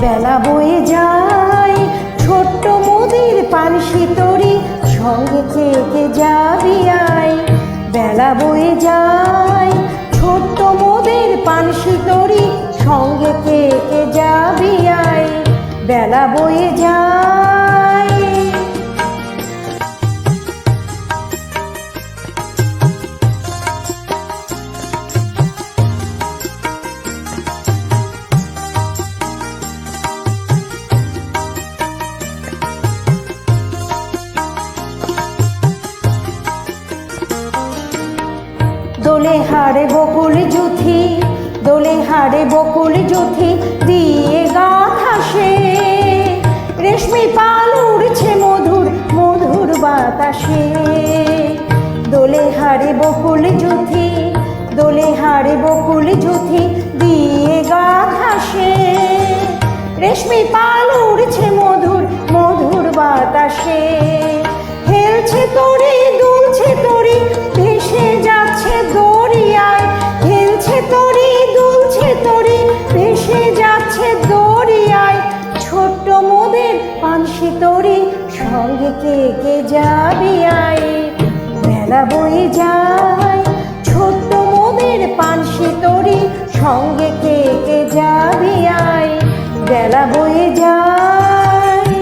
বেলা বয়ে যায়। ছোট্ট মোদির পানসি তরি সঙ্গে কে কে যাবি আয়। বেলা বয়ে যায়। ছোট্ট মুদির পানসি তরি সঙ্গে কে কে যাবি আয়। বেলা বয়ে যায়। দোলে হারে বকুল জুথি, দোলে হারে বকুল জুথি, দিয়ে গা সে। রেশমি পাল উড়ছে মধুর মধুর বাতাসে। দোলে হারে বকুল জুথি, দোলে হারে বকুল জুথি, দিয়ে গাথা সে। রেশমি পাল উড়ছে মধুর মধুর বাতাসে। খেলছে তোরে সঙ্গে কে কে যাবি আয়? বেলা বয়ে যায়, ছোট্ট মোদের পানসি তোরে সঙ্গে কে কে যাবি আয়? বেলা বয়ে যায়।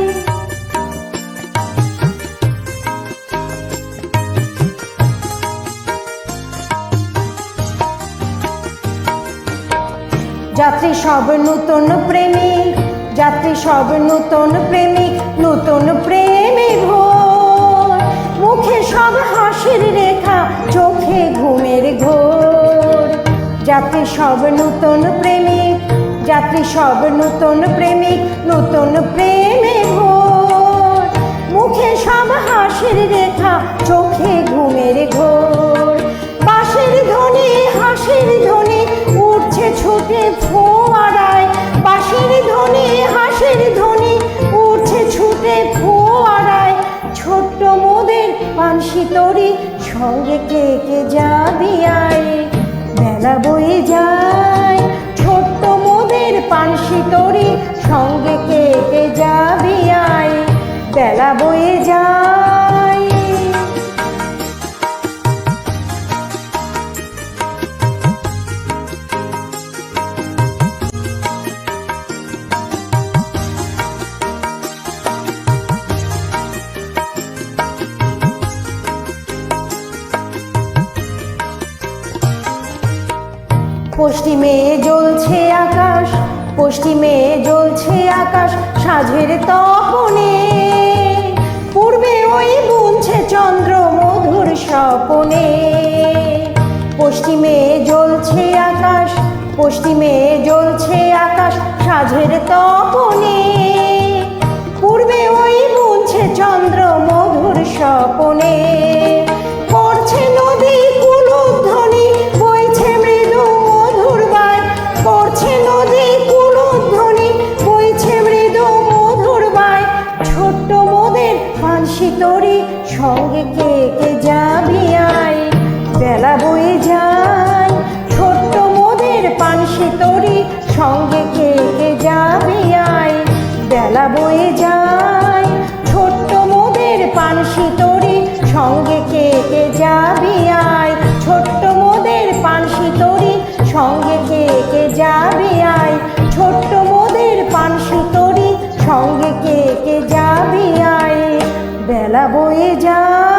যাত্রী সব নূতন প্রেমিক, যাত্রী সব নূতন প্রেমিক, নূতন সব নূতন প্রেমিক, যাত্রী সব নূতন প্রেমিক, নূতন প্রেমে ঘোর মুখে সব হাসির রেখা, চোখে ঘুমের ঘোর। বাঁশির ধ্বনি, হাসির ধ্বনি, উঠছে ছুটে ফোয়ারায়। বাঁশির ধ্বনি, হাসির ধ্বনি, উঠছে ছুটে ফোয়ারায়। ছোট্ট মোদের পানসি তরি, সঙ্গে কে কে যাবি আয়। বেলা বয়ে যায়। ছোট্ট মোদের পানসি তরি সঙ্গে কে কে যাবি আয়? বেলা বয়ে যায়। পশ্চিমে জ্বলছে আকাশ, পশ্চিমে জ্বলছে আকাশ, সাঝের তপনে। পূর্বে ওই বুনছে চন্দ্র মধুর স্বপনে। পশ্চিমে জ্বলছে আকাশ, পশ্চিমে জ্বলছে আকাশ, সাঝের তপনে। পূর্বে ওই বুনছে চন্দ্র মধুর স্বপনে। বেলা বয়ে যায়। ছোট্ট মোদের পানসি তরি সঙ্গে কে কে যাবি আয়? ছোট্ট মোদের পানসি তরি সঙ্গে কে কে যাবি আয়? ছোট্ট মোদের পানসি তরি সঙ্গে কে কে যাবি আয়? বেলা বয়ে যায়।